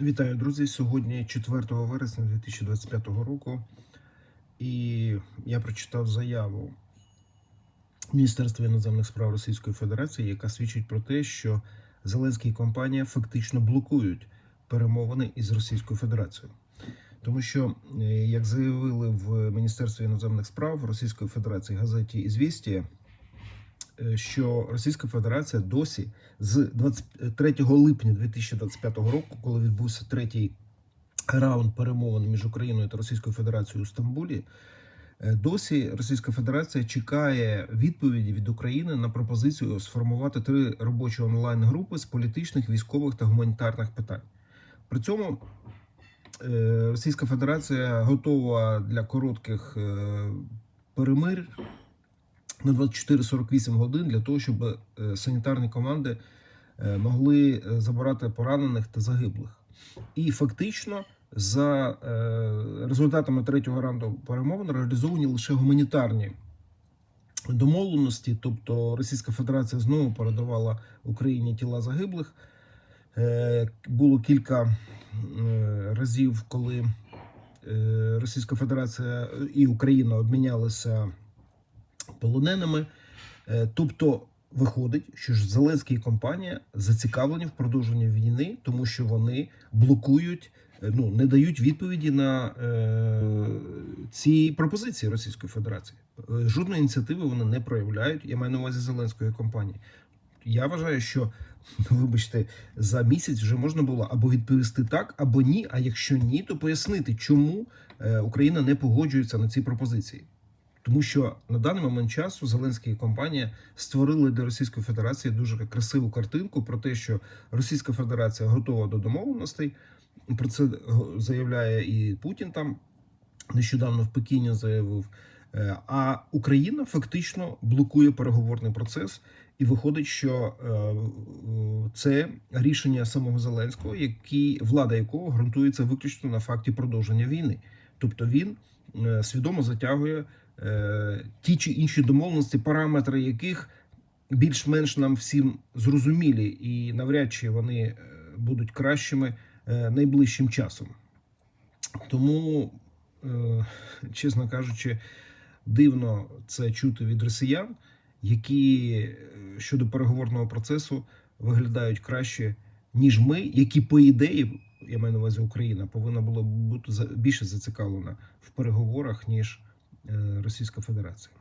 Вітаю, друзі! Сьогодні 4 вересня 2025 року, і я прочитав заяву Міністерства іноземних справ Російської Федерації, яка свідчить про те, що Зеленський і компанія фактично блокують перемовини із Російською Федерацією. Тому що, е, як заявили в Міністерстві іноземних справ Російської Федерації газеті «Ізвістія», що Російська Федерація досі з 23 липня 2025 року, коли відбувся третій раунд перемовин між Україною та Російською Федерацією у Стамбулі, е, досі Російська Федерація чекає відповіді від України на пропозицію сформувати три робочі онлайн-групи з політичних, військових та гуманітарних питань. При цьому е, Російська Федерація готова для коротких е, перемир на 24-48 годин для того, щоб е, санітарні команди е, могли е, забирати поранених та загиблих. І фактично за результатами третього раунду перемовин реалізовані лише гуманітарні домовленості. Тобто Російська Федерація знову передавала Україні тіла загиблих. Було кілька разів, коли Російська Федерація і Україна обмінялися полоненими. Е, Тобто виходить, що ж Зеленський і компанія зацікавлені в продовженні війни, тому що вони блокують, е, ну не дають відповіді на е, ці пропозиції Російської Федерації. Е, Жодної ініціативи вони не проявляють. Я маю на увазі Зеленської компанії. Я вважаю, що вибачте, за місяць вже можна було або відповісти так, або ні. А якщо ні, то пояснити, чому Україна не погоджується на ці пропозиції. Тому що на даний момент часу Зеленський і компанія створили для Російської Федерації дуже красиву картинку про те, що Російська Федерація готова до домовленостей. Про це заявляє і Путін там нещодавно в Пекіні заявив. Е, А Україна фактично блокує переговорний процес, і виходить, що е, це рішення самого Зеленського, який влада якого ґрунтується виключно на факті продовження війни. Тобто він е, свідомо затягує ті чи інші домовленості, параметри яких більш-менш нам всім зрозумілі, і навряд чи вони е, будуть кращими е, найближчим часом. Тому, е, чесно кажучи, дивно це чути від росіян, які е, щодо переговорного процесу виглядають краще, ніж ми, які, по ідеї, я маю на увазі Україна, повинна була бути більше зацікавлена в переговорах, ніж е, Російська Федерація.